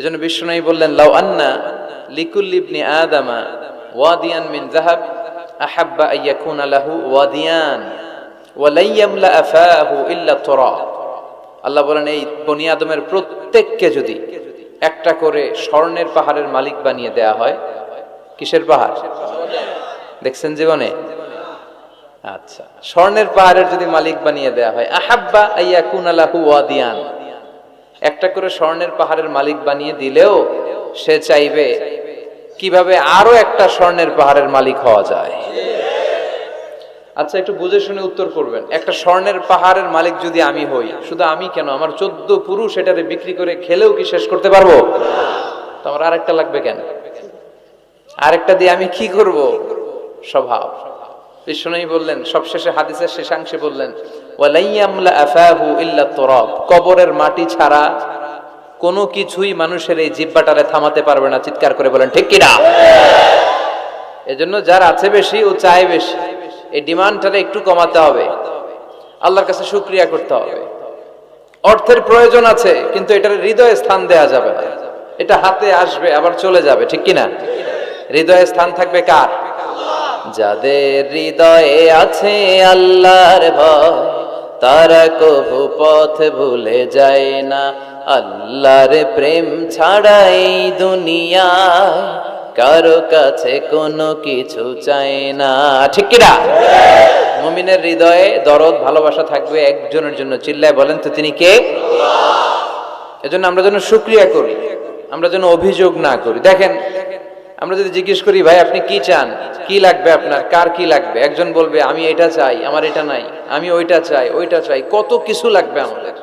এজন্য বিষ্ণু বললেন, লাউ আন্না লিকুল ইবনি আদামা ওয়াদিয়ান মিন আহাব্বা আইয়াকুনা ওয়াদিয়ান আফাহু ইল্লা আল্লাহ বলেন, এই বনি আদমের প্রত্যেককে যদি একটা করে স্বর্ণের পাহাড়ের মালিক বানিয়ে দেয়া হয়, কিসের পাহাড়? দেখছেন জীবনে? আচ্ছা স্বর্ণের পাহাড়ের যদি মালিক বানিয়ে দেয়া হয়, আহাব্বা আইয়াকুনা লাহু ওয়াদিয়ান। একটা করে স্বর্ণের পাহাড়ের মালিক বানিয়ে দিলেও সে চাইবে কীভাবে আরও একটা স্বর্ণের পাহাড়ের মালিক হওয়া যায়। আচ্ছা একটু বুঝে শুনে উত্তর করবেন। একটা স্বর্ণের পাহাড়ের মালিক যদি আমি হই, শুধু আমি কেন? আমার চোদ্দ পুরুষ এটারে বিক্রি করে খেলেও কি শেষ করতে পারব? তো আমার আরেকটা লাগবে কেন? আরেকটা দিয়ে আমি কি করব? স্বভাব। বললেন, সবশেষে হাদিসের শেষাংশে বললেন কবরের মাটি ছাড়া কোনো কিছুই মানুষের এই জিব্বাটারে থামাতে পারবে না, চিৎকার করে বলেন, ঠিক কিনা? এজন্য যার আছে বেশি, ও চায় বেশি। এই ডিমান্ডটারে একটু কমাতে হবে। আল্লাহর কাছে শুক্রিয়া করতে হবে। অর্থের প্রয়োজন আছে, কিন্তু এটার হৃদয়ে স্থান দেয়া যাবে না। এটা হাতে আসবে, আবার চলে যাবে, ঠিক কিনা? হৃদয়ে স্থান থাকবে কার? যাদের হৃদয়ে আছে আল্লাহর ভয়। তারা কভু পথ ভুলে যায় না। আল্লাহর প্রেম ছাড়া এই দুনিয়ায় কারও কাছে কোনো কিছু চায় না। ঠিক কিনা? মুমিনের হৃদয়ে দরদ, ভালোবাসা থাকবে একজনের জন্য। চিল্লায় বলেন তো তিনি কে? এজন্য আমরা যেন শুক্রিয়া করি, আমরা যেন অভিযোগ না করি। দেখেন আমরা যদি জিজ্ঞেস করি, ভাই, আপনি কি চান? কি লাগবে আপনার? কার কি লাগবে? একজন বলবে, আমি এটা চাই, আমার এটা নাই, আমি ওইটা চাই ওইটা চাই, কত কিছু লাগবে আমাদের?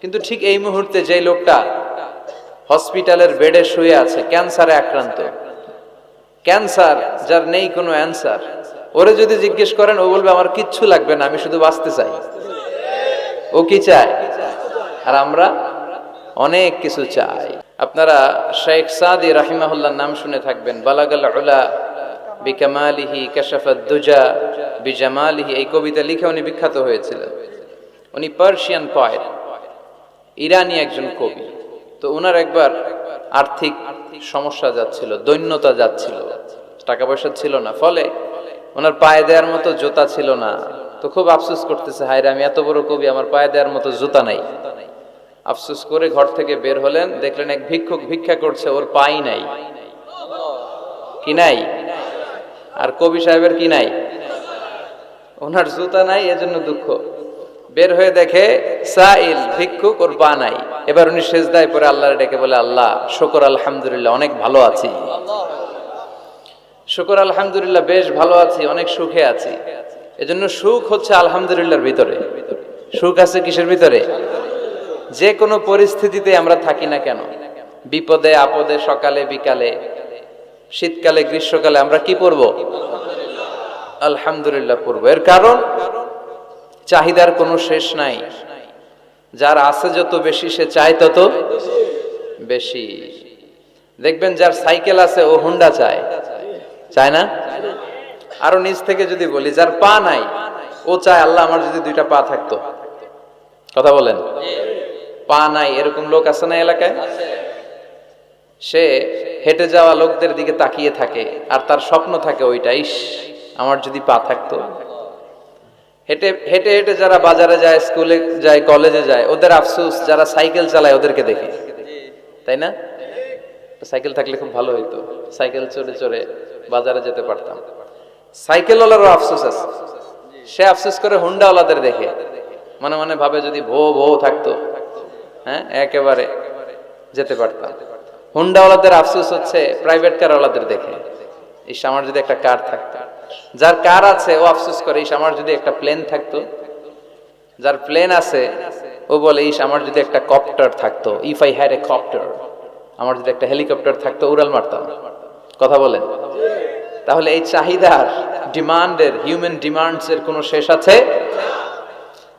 কিন্তু ঠিক এই মুহূর্তে যে লোকটা হসপিটালের বেডে শুয়ে আছে, ক্যান্সারে আক্রান্ত, ক্যান্সার যার নেই কোনো অ্যান্সার, ওরে যদি জিজ্ঞেস করেন, ও বলবে, আমার কিচ্ছু লাগবে না, আমি শুধু বাঁচতে চাই। ও কি চায়? আর আমরা অনেক কিছু চাই। আপনারা শেখ সাদি রাহিমাহুল্লাহ নাম শুনে থাকবেন, বালাগাল উলা বিকামালিহি কাশাফাত দুজা বিজামালিহি, এই কবিতা লিখে উনি বিখ্যাত হয়েছিলেন। উনি পার্সিয়ান পয়েট, ইরানি একজন কবি। তো ওনার একবার আর্থিক সমস্যা যাচ্ছিল, দৈন্যতা যাচ্ছিল। টাকা পয়সা ছিল না, ফলে ওনার পায়ে দেওয়ার মতো জুতা ছিল না। তো খুব আফসোস করতেছে, হায়রে, আমি এত বড় কবি, আমার পায়ে দেওয়ার মতো জুতা নাই। আফসোস করে ঘর থেকে বের হলেন, দেখলেন এক ভিক্ষুক ভিক্ষা করছে, ওর পাই নাই। কি নাই? আর কবি সাহেবের কি নাই? ওনার জুতা নাই, এজন্য দুঃখ। বের হয়ে দেখে সাইল, ভিক্ষুক, ওর পা নাই। এবার উনি সেজদায় পরে আল্লাহর ডেকে বলে, আল্লাহ, শুকর আলহামদুলিল্লাহ, অনেক ভালো আছি। শুকর আলহামদুলিল্লাহ, বেশ ভালো আছি, অনেক সুখে আছি। এজন্য সুখ হচ্ছে আলহামদুলিল্লাহর ভিতরে। সুখ আছে কিসের ভিতরে? যে কোনো পরিস্থিতিতে আমরা থাকি না কেন? বিপদে, আপদে, সকালে, বিকালে, শীতকালে, গ্রীষ্মকালে আমরা কি পড়ব? আলহামদুলিল্লাহ পড়ব। এর কারণ? চাহিদার কোনো শেষ নাই। যার আছে যত বেশি, সে চায় তত বেশি। দেখবেন যার সাইকেল আছে, ও হুন্ডা চায়। চায় না? আরও নিচ থেকে যদি বলি, যার পা নাই, ও চায়, আল্লাহ, আমার যদি দুইটা পা থাকতো। কথা বলেন? পা নাই, এরকম লোক আছে না এলাকায়? সে হেঁটে যাওয়া লোকদের দিকে তাকিয়ে থাকে, আর তার স্বপ্ন থাকে ওইটা, ইস, আমার যদি পা থাকতো। হেঁটে হেঁটে হেঁটে যারা বাজারে যায়, স্কুলে যায়, কলেজে যায়, ওদের আফসোস, যারা সাইকেল চালায় ওদেরকে দেখে। তাই না? সাইকেল থাকলে খুব ভালো হইতো, সাইকেল চড়ে চড়ে বাজারে যেতে পারতাম। সাইকেলওয়ালারও আফসোস আছে। সে আফসোস করে হুন্ডাওয়ালাদের দেখে। মনে মনে ভাবে যদি ভো ভো থাকতো। হ্যাঁ একেবারে যেতে পারতাম। হুন্ডাওয়ালাদের আফসোস হচ্ছে প্রাইভেট কারওয়ালাদের দেখে। ইস, আমার যদি একটা কার থাকতো। যার কার আছে, ও আফসোস করে, ইস, আমার যদি একটা প্লেন থাকতো। যার প্লেন আছে, ও বলে, ইস, আমার যদি একটা কপ্টার থাকতো। If I had a copter আমার যদি একটা হেলিকপ্টার থাকতো, উড়াল মারতাম। কথা বলেন? তাহলে এই চাহিদার ডিমান্ডের হিউম্যান ডিমান্ডস এর কোনো শেষ আছে?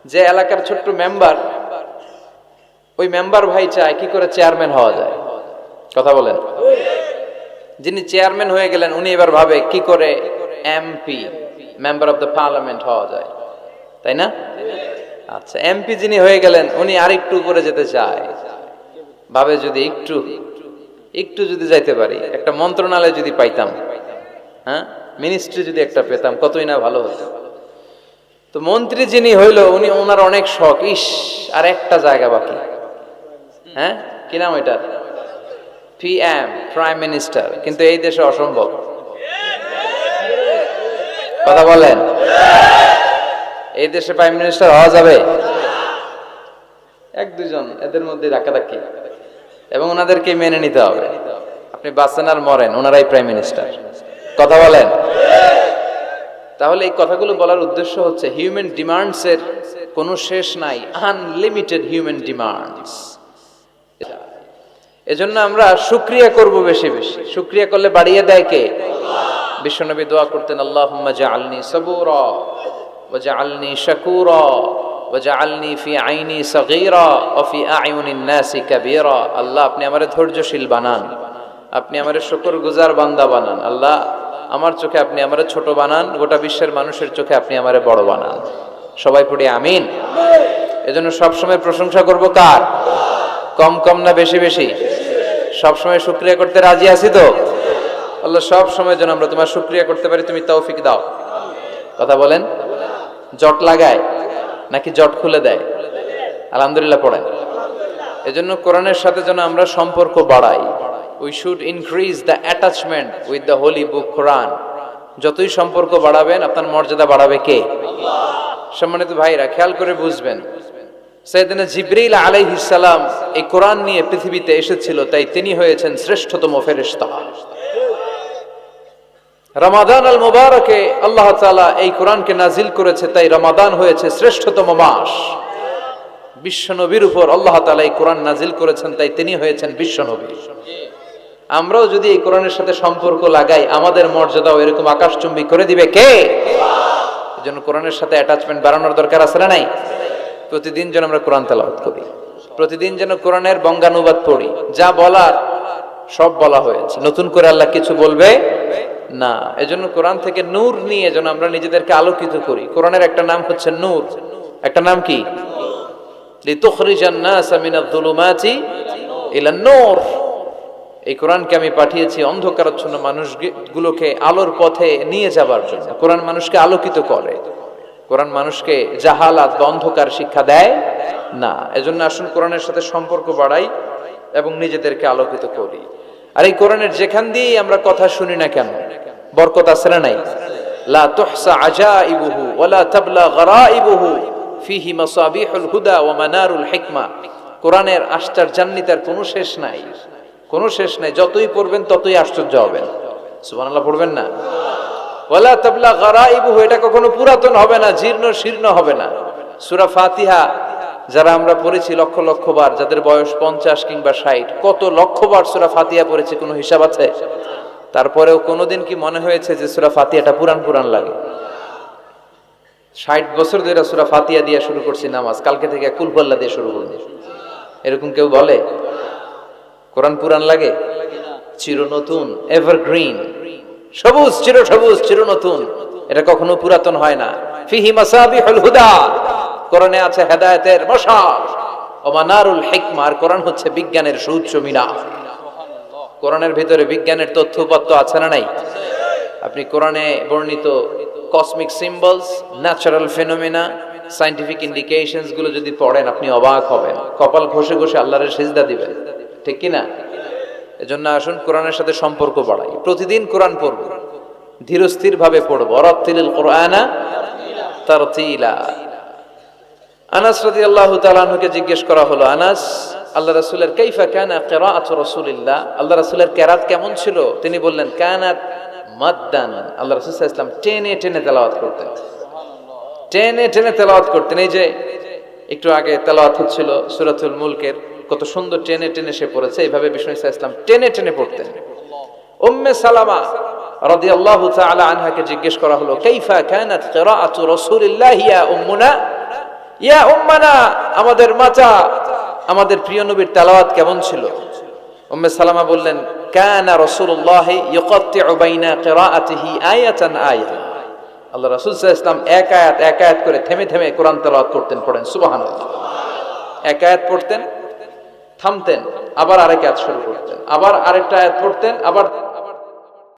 যে এলাকার ছোট্ট মেম্বার ওই মেম্বার ভাই চায় কি করে চেয়ারম্যান হওয়া যায়। কথা বলেন। যিনি চেয়ারম্যান হয়ে গেলেন, উনি এবার ভাবে কি করে MP, member of the parliament হওয়া যায়। তাই না? আচ্ছা এমপি যিনি হয়ে গেলেন, উনি আর একটু উপরে যেতে চায়। ভাবে যদি একটু একটু যদি যাইতে পারি, একটা মন্ত্রণালয় যদি পাইতাম হ্যাঁ? মিনিস্ট্রি যদি একটা পেতাম, কতই না ভালো হতো। তো মন্ত্রী যিনি হইল, উনি ওনার অনেক শখ, ইস, আর একটা জায়গা বাকি। হ্যাঁ? কি নাম এটার পিএম প্রাইম মিনিস্টার কিন্তু এই দেশে অসম্ভব। কথা বলেন। এই দেশে প্রাইম মিনিস্টার হওয়া যাবে? এক দুজন এদের মধ্যে ধাক্কাধাক্কি। এবং ওনাদেরকে মেনে নিতে হবে। আপনি বাঁচেন আর মরেন, ওনারাই প্রাইম মিনিস্টার কথা বলেন। তাহলে এই কথাগুলো বলার উদ্দেশ্য হচ্ছে হিউম্যান ডিমান্ডস এর কোনো শেষ নাই আনলিমিটেড হিউম্যান ডিমান্ডস এজন্য আমরা শুক্রিয়া করব বেশি বেশি। শুক্রিয়া করলে বাড়িয়ে দেয় কে? বিশ্বনবী দোয়া করতেন, আল্লাহুম্মা জাআলনি সাবুরা ওয়া জাআলনি শাকুরা ফি আইনি সাগীরা ওয়া ফি আয়ুনিন নাসি কাবীরা। আল্লাহ, আপনি আমারে ধৈর্যশীল বানান। আপনি আমারে শুকরগুজার বান্দা বানান। আল্লাহ, আমার চোখে আপনি আমারে ছোট বানান, গোটা বিশ্বের মানুষের চোখে আপনি আমারে বড় বানান। সবাই পড়ি আমিন। এজন্য সবসময় প্রশংসা করব কার? কম কম না বেশি বেশি? সবসময় শুক্রিয়া করতে রাজি আছি তো? আল্লাহ সব সময় যেন আমরা তোমার শুক্রিয়া করতে পারি, তুমি তৌফিক দাও। কথা বলেন? জট লাগায় নাকি জট খুলে দেয়? আলহামদুলিল্লাহ পড়েন। এজন্য কোরআনের সাথে যেন আমরা সম্পর্ক বাড়াই। We should increase the attachment with the holy book Quran যতই সম্পর্ক বাড়াবেন, আপনার মর্যাদা বাড়াবে কে? সম্মানিত ভাইরা, খেয়াল করে বুঝবেন। সৈয়দনা জিব্রাইল আলাইহিস সালাম এই কোরআন নিয়ে পৃথিবীতে এসেছিল, তাই তিনি হয়েছেন শ্রেষ্ঠতম ফেরেশতা। রমাদান আল মুবারকে আল্লাহ তাআলা এই কোরআনকে নাজিল করেছে, তাই রমাদান হয়েছে শ্রেষ্ঠতম মাস। বিশ্বনবীর উপর আল্লাহ তাআলা এই কোরআন নাজিল করেছেন, তাই তিনি হয়েছেন বিশ্বনবী। আমরাও যদি এই কোরআনের সাথে সম্পর্ক লাগাই, আমাদের মর্যাদাও এরকম আকাশচুম্বী করে দিবে কে? এজন্য কোরআনের সাথে অ্যাটাচমেন্ট বাড়ানোর দরকার আছে না নাই? প্রতিদিন যেন আমরা কোরআন তেলাওয়াত করি। প্রতিদিন যেন কোরআনের বঙ্গানুবাদ পড়ি। যা বলার, সব বলা হয়েছে। নতুন করে আল্লাহ কিছু বলবে? না। এজন্য কোরআন থেকে নূর নিয়ে যেন আমরা নিজেদেরকে আলোকিত করি। কোরআনের একটা নাম হচ্ছে নূর। একটা নাম কি? এই কোরআনকে আমি পাঠিয়েছি অন্ধকারাচ্ছন্ন মানুষগুলোকে আলোর পথে নিয়ে যাবার জন্য। কোরআন মানুষকে আলোকিত করে। কোরআন মানুষকে জাহালাত অন্ধকার শিক্ষা দেয়? না। এজন্য আসুন কোরআনের সাথে সম্পর্ক বাড়াই এবং নিজেদেরকে আলোকিত করি। আর এই কোরআনের যেখান দিয়েই আমরা কথা শুনি না কেন, বরকত আছে না নাই? লা তুহসা ওয়ালা তাবলা ফিহি মাসাবিহুল হুদা ওয়া মানারুল হিকমা। কোরআনের কোনো শেষ নাই। কোনো শেষ নাই। যতই পড়বেন ততই আশ্চর্য হবেন। সুবহানাল্লাহ, পড়বেন না? ওয়ালা তাবলা গারাইবুহু এটা কখনো পুরাতন হবে না, জীর্ণ শীর্ণ হবে না। সূরা ফাতিহা, যারা আমরা পড়েছি লক্ষ লক্ষ বার, যাদের বয়স পঞ্চাশ কিংবা ষাট, কত লক্ষ বার সূরা ফাতিহা পড়েছি, কোনো হিসাব আছে? তারপরেও কোনোদিন কি মনে হয়েছে যে সূরা ফাতিহাটা পুরান পুরান লাগে? ষাট বছর ধরে সূরা ফাতিহা দিয়ে শুরু করছি নামাজ, কালকে থেকে কুলপল্লা দিয়ে শুরু করব। এরকম কেউ বলে? কোরআন পুরান লাগে? চির নতুন এভারগ্রিন সবুজ, চির সবুজ, চির নতুন। এটা কখনো পুরাতন হয় না। ফিহি মাসাবিহুল হুদা। কোরআনে আছে হেদায়েতের মশাল ও মানারুল হিকমা। কোরআন হচ্ছে বিজ্ঞানের সুউচ্চ মিনার কোরআনের ভিতরে বিজ্ঞানের তথ্য উপাত্ত আছে না নাই? আপনি কোরআনে বর্ণিত cosmic symbols natural phenomena scientific ইন্ডিকেশনসগুলো যদি পড়েন, আপনি অবাক হবেন। কপাল ঘষে ঘষে আল্লাহরের সিজদা দিবেন। ঠিক কি না? এজন্য আসুন কোরআনের সাথে সম্পর্ক বাড়াই। প্রতিদিন কোরআন পড়ব ধীরস্থির ভাবে পড়ব। অরাত্তিল কোরআনা তারতিলা। আনাস রাদিয়াল্লাহু তাআলা আনহুকে জিজ্ঞেস করা হলো, আনাস, আল্লাহ রাসূলের কাইফা কানা কিরাআতু রাসূলিল্লাহ? আল্লাহ রাসূলের কিরাত কেমন ছিল? তিনি বললেন, কানাত মাদ্দান। আল্লাহ রাসূল ওয়াসাল্লাম টেনে টেনে তেলাওয়াত করতেন। টেনে টেনে তেলাওয়াত করতেন। এই যে, একটু আগে তেলাওয়াত হচ্ছিল সূরাতুল মুলকের কত সুন্দর টেনে টেনে সে পড়েছে। এইভাবে বিষ্ণু ইসা ইসলাম টেনে টেনে পড়তেন। উম্মে সালামা রাদিয়াল্লাহু তাআলা আনহাকে জিজ্ঞেস করা হলো, কাইফা কানাত কিরাআতু রাসূলিল্লাহ ইয়া উম্মুনা? ইয়া উম্মানা, আমাদের মাতা, আমাদের প্রিয় নবীর তেলাওয়াত কেমন ছিল? উম্মে সালামা বললেন, কানা রাসূলুল্লাহ ইউকাত্তিউ বাইনা কিরাআতিহি আয়াতান আয়া আল্লাহ রাসূল সাল্লাল্লাহু আলাইহি এক আয়াত এক আয়াত করে থেমে থেমে কোরআন তেলাওয়াত করতেন, পড়েন। সুবহানাল্লাহ। এক আয়াত পড়তেন থামতেন আবার আরেক আয়াত শুরু করতেন আবার আরেকটা আয়াত পড়তেন আবার